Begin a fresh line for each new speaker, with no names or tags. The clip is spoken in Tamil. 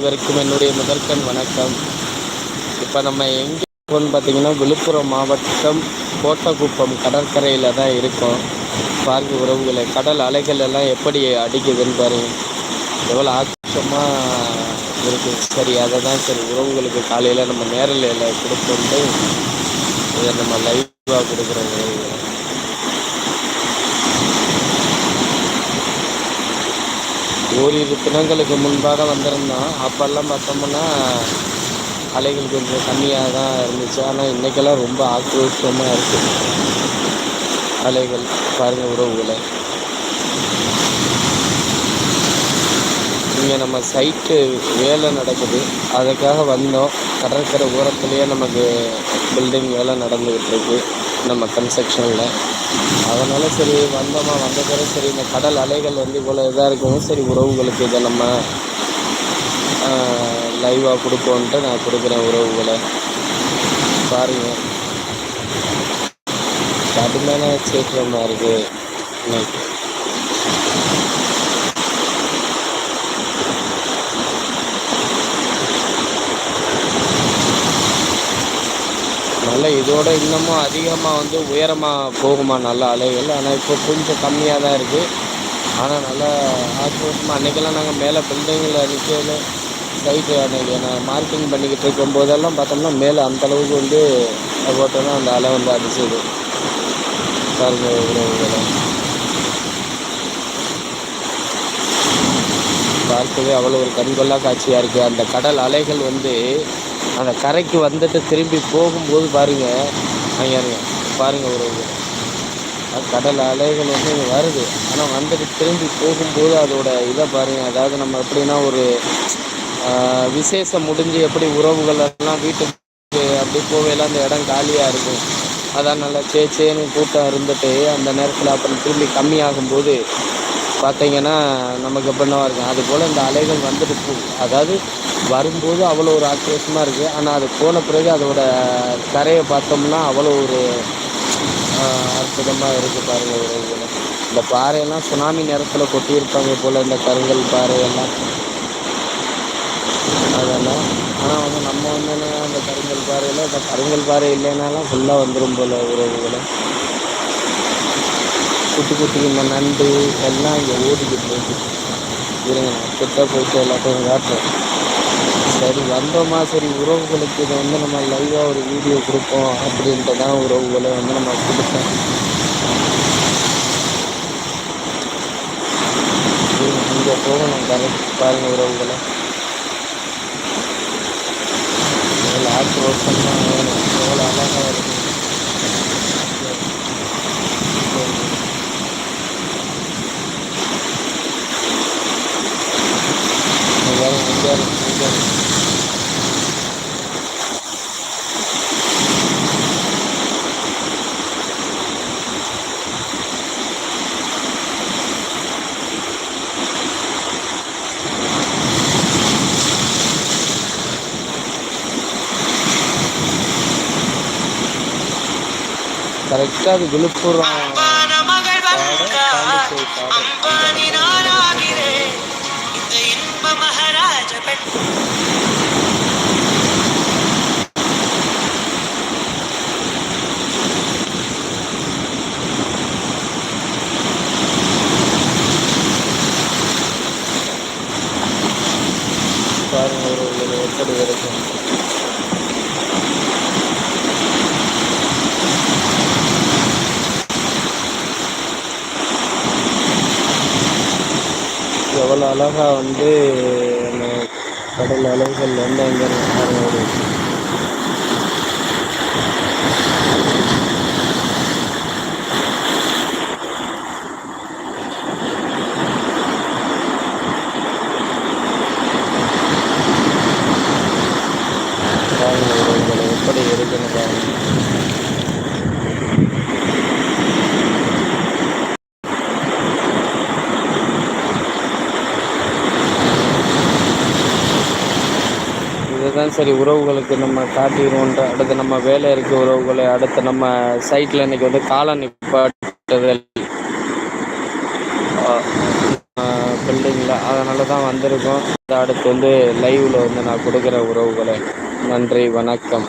அனைவருக்கும் என்னுடைய முதற்கண் வணக்கம். இப்போ நம்ம எங்கே இருக்கோம்னு பார்த்தீங்கன்னா விழுப்புரம் மாவட்டம் கோட்டக்குப்பம் கடற்கரையில் தான் இருக்கோம். பாருங்க உறவுகளை கடல் அலைகள் எல்லாம் எப்படி அடிக்குதுன்னு பாருங்க. எவ்வளோ ஆச்சரியமாக இருக்குது சரி அதை தான் சரி. உறவுகளுக்கு காலையில் நம்ம நேரலையில் கொடுத்துட்டு இதை நம்ம லைவாக கொடுக்குறோம். உறவுகளை ஓரிரு தினங்களுக்கு முன்பாக வந்திருந்தோம். அப்போல்லாம் பார்த்தோம்னா அலைகள் கொஞ்சம் கம்மியாக தான் இருந்துச்சு. ஆனால் இன்றைக்கெல்லாம் ரொம்ப ஆக்ரோஷமாக இருக்குது அலைகள் பாருங்கள் உறவுகளை. இங்கே நம்ம சைட்டு வேலை நடக்குது. அதுக்காக வந்தோம். கடற்கரை ஓரத்துலேயே நமக்கு பில்டிங் வேலை நடந்துக்கிட்டு நம்ம கன்ஸ்ட்ரக்ஷனில். அதனால் சரி வந்தோமா வந்த பிறகு சரி இந்த கடல் அலைகள் வந்து இவ்வளோ இதாக இருக்கவும் சரி உறவுகளுக்கு இதை நம்ம லைவாக கொடுப்போன்ட்டு நான் கொடுக்குறேன் உறவுகளை. பாருங்கள் கடுமையான சீக்கிரமாக இருக்குது இன்னைக்கு. நல்லா இதோட இன்னமும் அதிகமாக வந்து உயரமாக போகுமா நல்ல அலைகள். ஆனால் இப்போ கொஞ்சம் கம்மியாக தான் இருக்குது ஆனால் நல்லா ஆக்ரோஷமாக அன்றைக்கெல்லாம் நாங்கள் மேலே பில்டிங்கில் அடிச்சது சைட்டு அன்றைக்கி நான் மார்க்கிங் பண்ணிக்கிட்டு இருக்கும் போதெல்லாம் பார்த்தோம்னா மேலே அந்தளவுக்கு வந்து போட்டோன்னா அந்த அலை வந்து அடிச்சது. பாருங்க பார்க்கவே அவ்வளோ ஒரு கண்கொள்ளா காட்சியாக இருக்குது அந்த கடல் அலைகள் வந்து அந்த கரைக்கு வந்துட்டு திரும்பி போகும்போது பாருங்கள் அங்கே பாருங்கள் ஒரு கடல் அலைகள் வந்து இங்கே வருது. ஆனால் வந்துட்டு திரும்பி போகும்போது அதோட இதை பாருங்கள் அதாவது நம்ம எப்படின்னா ஒரு விசேஷம் முடிஞ்சு எப்படி உறவுகள் எல்லாம் வீட்டுக்கு அப்படி போகையில் அந்த இடம் காலியாக இருக்கும். அதான் நல்லா சே சேனு கூட்டம் இருந்துட்டு அந்த நேரத்தில் அப்புறம் திரும்பி கம்மியாகும்போது பார்த்தீங்கன்னா நமக்கு எப்படின்னா இருக்கும். அதுபோல் இந்த அலைகள் வந்துட்டு போ அதாவது வரும்போது அவ்வளோ ஒரு ஆக்ரோஷமாக இருக்குது ஆனால் அது போன பிறகு அதோட கரையை பார்த்தோம்னா அவ்வளோ ஒரு அற்புதமாக இருக்குது பாருங்கள் உறவுகள் இந்த பாறையெல்லாம் சுனாமி நேரத்தில் கொட்டியிருப்பாங்க போல் இந்த கருங்கல் பாறையெல்லாம். அதெல்லாம். ஆனால் வந்து நம்ம வந்து அந்த கருங்கல் பாறையில் இந்த கருங்கல் பாறை இல்லைனாலும் ஃபுல்லாக வந்துடும் போல் உறவுகளை குட்டி குட்டி இந்த நண்டு எல்லாம் இங்கே ஓடிக்கிட்டு இருக்கு. இருங்க கிட்ட போயிட்டு எல்லாத்தையும் காட்டுறேன். சரி வந்தோமா சரி உறவுகளுக்கு இதை வந்து நம்ம லைவாக ஒரு வீடியோ கொடுப்போம் அப்படின்ட்டு தான் உறவுகளை வந்து நம்ம கொடுத்தோம் இங்கே போகணும் கரெக்ட் பாருங்கள் உறவுகளை. லாஸ்ட் வருஷம் தான் வேணும். எவ்வளோ அழகாக இருக்கும் கரெக்டாக அது விழுப்புரம் பாருங்க ஒரு எப்படி இருக்கும் அவ்வளோ அழகாக வந்து அந்த கடல் அலைகள் வந்து அங்கே ஒரு எப்படி இருக்குன்னு பாருங்கள் அதுதான் சரி உறவுகளுக்கு நம்ம காட்டிடுவோன்ற அடுத்து நம்ம வேலை இருக்க உறவுகளை அடுத்து நம்ம சைட்டில் இன்னைக்கு வந்து காலம் நிப்பாட்டுதல் பில்டிங்கில் அதனால தான் வந்திருக்கோம். அடுத்து வந்து லைவில் வந்து நான் கொடுக்குற உறவுகளை. நன்றி வணக்கம்.